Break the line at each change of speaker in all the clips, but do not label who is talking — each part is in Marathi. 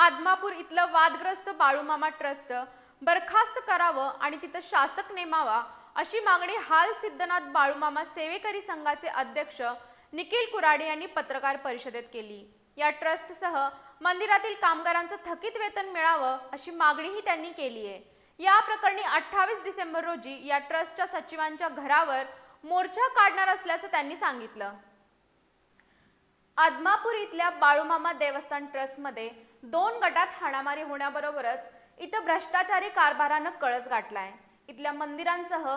आदमापूर इथलं वादग्रस्त बाळूमामा ट्रस्ट बरखास्त करावं आणि तिथं शासक नेमावा अशी मागणी हाल सिद्धनाथ बाळूमामा सेवेकरी संघाचे अध्यक्ष निखिल कुराडे यांनी पत्रकार परिषदेत केली. या ट्रस्टसह मंदिरातील कामगारांचं थकीत वेतन मिळावं अशी मागणीही त्यांनी केली आहे. या प्रकरणी अठ्ठावीस डिसेंबर रोजी या ट्रस्टच्या सचिवांच्या घरावर मोर्चा काढणार असल्याचं त्यांनी सांगितलं. आदमापूर इथल्या बाळूमामा देवस्थान ट्रस्टमध्ये दोन गटात हाणामारी होण्याबरोबरच इथं भ्रष्टाचारी कारभारानं कळस गाठलाय. इथल्या मंदिरांसह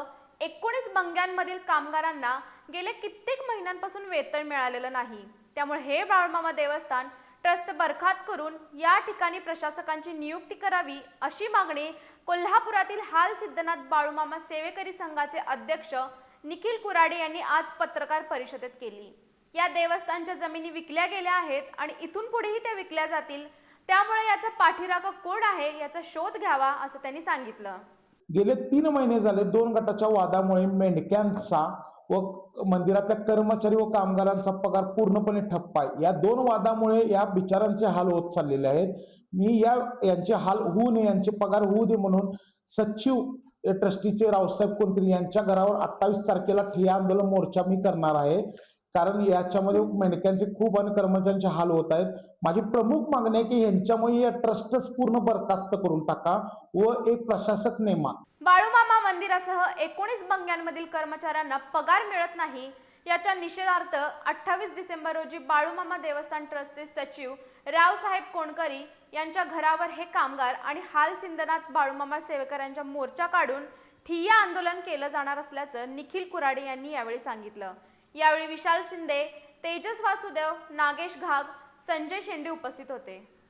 एकोणीस बंग्यांमधील कामगारांना गेले कित्येक महिन्यांपासून वेतन मिळालेलं नाही. त्यामुळे हे बाळूमामा देवस्थान ट्रस्ट बरखास्त करून या ठिकाणी प्रशासकांची नियुक्ती करावी अशी मागणी कोल्हापुरातील हाल सिद्धनाथ बाळूमामा सेवेकरी संघाचे अध्यक्ष निखिल कुराडे यांनी आज पत्रकार परिषदेत केली. या देवस्थानच्या जमिनी विकल्या गेल्या आहेत आणि इथून पुढेही त्या विकल्या जातील त्यामुळे याचा पाठीराखा कोण आहे याचा शोध घ्यावा असं त्यांनी सांगितलं.
गेले तीन महिने झाले दोन गटाच्या वादामुळे मेंढक्यांचा व मंदिरातल्या कर्मचारी व कामगारांचा पगार पूर्णपणे ठप्प आहे. या दोन वादामुळे या बिचारांचे हाल होत चाललेले आहेत. मी या यांचे हाल होऊ नये यांचे पगार होऊ दे म्हणून सचिव ट्रस्टीचे रावसाहेब कोणकरी यांच्या घरावर अठ्ठावीस तारखेला ठिय्या आंदोलन मोर्चा मी करणार आहे. कारण याच्यामध्ये मेंढक्यांचे खूप आणि कर्मचाऱ्यांचे हाल होत आहेत. माझी प्रमुख मागणी आहे की यांच्यामुळे या ट्रस्टच पूर्ण बरखास्त करून टाका व एक प्रशासक नेमा.
बाळूमामा मंदिरासह एकोणीस बंग्यांमधील कर्मचाऱ्यांना पगार मिळत नाही याच्या निषेधार्थ अठ्ठावीस डिसेंबर रोजी बाळूमामा देवस्थान ट्रस्टचे सचिव रावसाहेब कोणकरी यांच्या घरावर हे कामगार आणि हाल सिंधनाथ बाळूमामा सेवेकऱ्यांच्या मोर्चा काढून ठिय्या आंदोलन केलं जाणार असल्याचं निखिल कुराडे यांनी यावेळी सांगितलं. यावेळी विशाल शिंदे तेजस वासुदेव नागेश घाग संजय शेंडे उपस्थित होते.